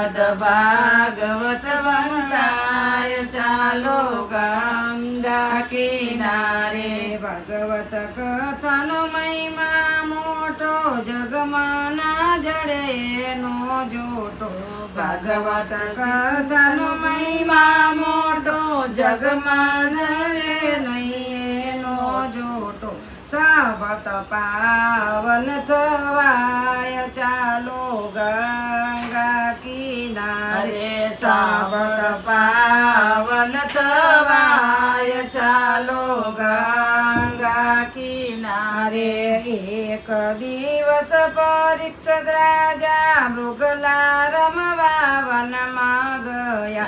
શ્રીમદ ભાગવત વંચાય ચાલો ગંગા કિનારે ભગવત કથાનો મહિમા મોટો જગમાના જડે નો જોટો ભાગવત કથાનો મહિમા મોટો જગમાં જડે નહીં નો જોટો સાવત પાવન થવાય सावर पावन तवाय चालो गंगा किनारे एक दिवस परीक्षित राजा मृगला रम वनमा मागया।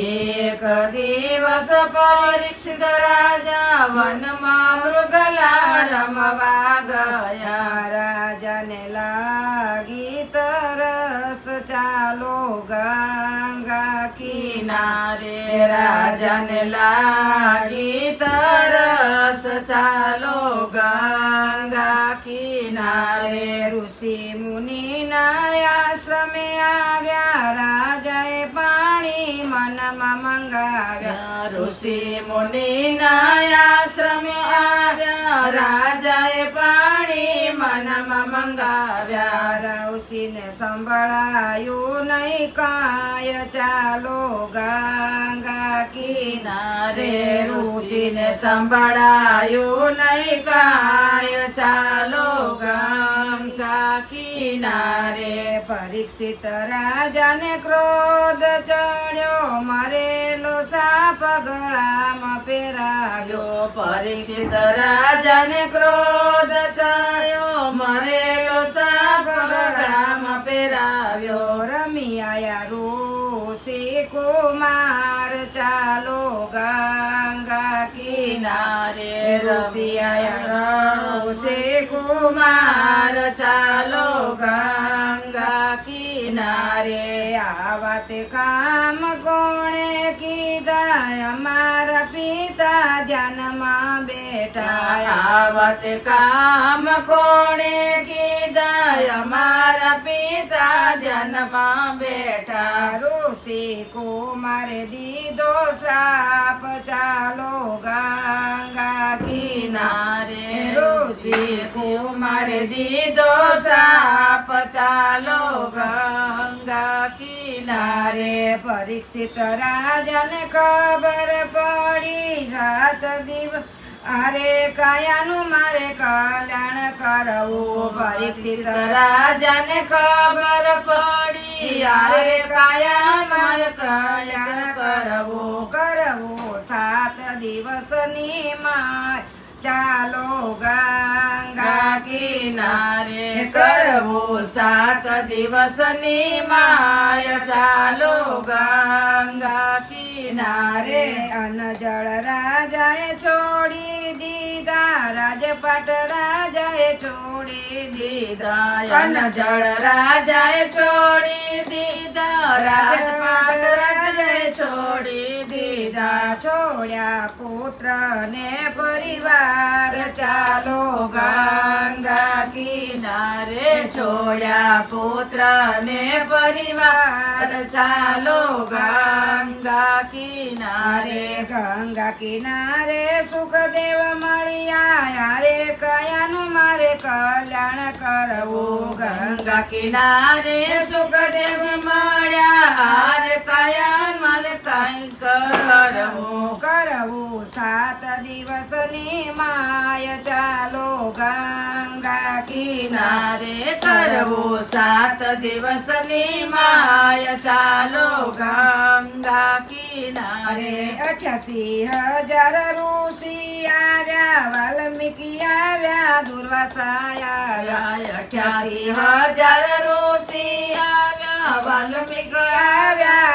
एक दिवस परीक्षित राजा वन मृगला रमवा गया नेला लागी तरस चालो गा। किनारे राजन लागी तरस चालो गंगा किनारे ऋषि मुनि नया नयाश्रम आव्या राजय पाणी मन मंगाव्या। ऋषि मुनि नया श्रम आव्या राजय મનમાં મંગાવ્યા ઋષિને સંભળાયું નહીં કાય ચાલો ગંગા કિનારે ઋષિને સંભળાયું નહીં કાય ચાલો ગંગા કિનારે પરીક્ષિત રાજાને ક્રોધ ચડ્યો, મરેલો સાપ ગળામાં પહેરાયો પરીક્ષિત રાજાને કિનારે રસિયા ઋષિ કુમાર ચાલો ગંગા કિનારે આવત વાત કામ કોણે કીધા અમારા પિતા ધ્યાનમાં बेटायावत काम कोणे की दया मारा पिता जन्मा बेटा रूसी को मर दी दो साप चालो गंगा किनारे। रूसी को मर दी दो साप चालो गंगा किनारे। परीक्षित राजन खबर पड़ी, सात दिवस અરે કયાનું મારે કલ્યાણ કરવું, પરીક્ષિત રાજાને ખબર પડી. અરે કાયા મારે કલ્યાણ કરવું કરવું. સાત દિવસની માય ચાલો ગંગા કિનારે કરવું સાત દિવસની માય ચાલો ગંગા કિનારે અનજળ રાજાએ છોડી દીધા રાજપાટ રાજાએ છોડી દીધા દીધા અન જળ રાજાએ છોડી દીધા રાજપાટ રાજાએ છોડી દીધા છોડ્યા પુત્ર ને પરિવાર ચાલો ગંગા કિનારે છોડ્યા પુત્ર ને પરિવાર. ચાલો ગંગા કિનારે. ગંગા કિનારે સુખદેવ મળ્યા યારે કયાનું મારે કલ્યાણ કરવું? ગંગા કિનારે સુખદેવ મળ્યા. હાર કયા મારે કઈ કરવું? કરવું? સાત દિવસની માય ચાલો ગંગા કિનારે કરવું સાત દિવસની માય ચાલો ગંગા કિનારે અઠ્યાસી હજાર ઋષિ આવ્યા વાલ્મીકી આવ્યા દુર્વાસા આવ્યા અઠ્યાસી હજાર ઋષિ આવ્યા વાલ્મીક આવ્યા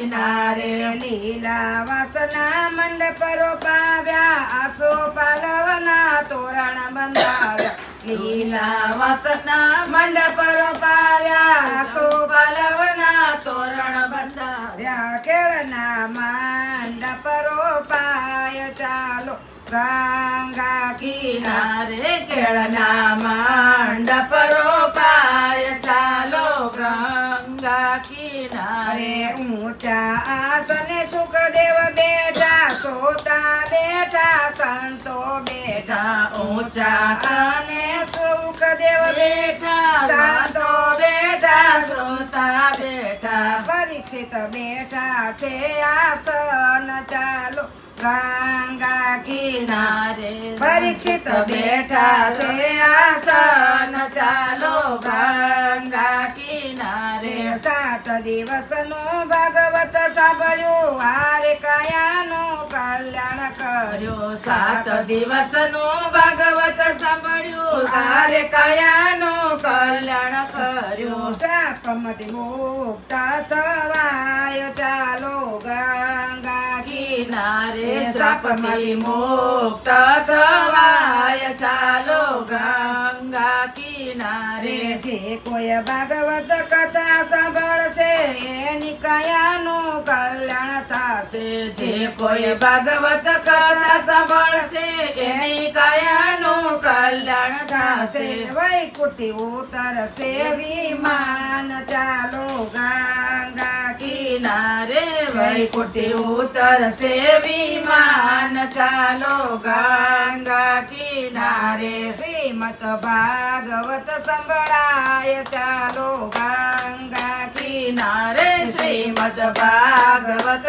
किनारे लीला वासना मंडप रोपाव्या असो पालवना तोरण बंधाव्या लीला वासना मंडप रोपाव्या असो पालवना तोरण बंधाव्या खेळना मंडप रोपाय चालो गंगा किनारे खेळना मंडप સંતો બેઠા ઊંચા સને સુખ દેવ બેઠા સંતો બેઠા શ્રોતા બેઠા. પરીક્ષિત બેઠા છે આસન ચાલો ગંગા કિનારે. પરીક્ષિત બેઠા છે આસન ચાલો ગંગા સાત દિવસનો ભાગવત સાંભળ્યું. હારે કાયાનું કલ્યાણ કર્યું. સાત દિવસનું ભાગવત સાંભળ્યું. તારે કયાનું કલ્યાણ કર્યું. શાપમાંથી મુક્ત થવાય ચાલો ગંગા કિનારે સાપમાંથી મુક્ત થવાય ચાલો ગંગા કિનારે રે જે કોઈ ભાગવત કથા સાંભળશે એની કયાનું કલ્યાણ થશે. જે કોઈ ભાગવત કથા સાંભળશે એની કયાનું કલ્યાણ થશે. વૈકુટી ઉતરશે વિમાન ચાલો ગંગા વૈકુંઠી ઉતરશે વિમાન. ચાલો ગંગા કિનારે શ્રીમદ ભાગવત સંભળાય. ચાલો ગંગા કિનારે શ્રીમદ ભાગવત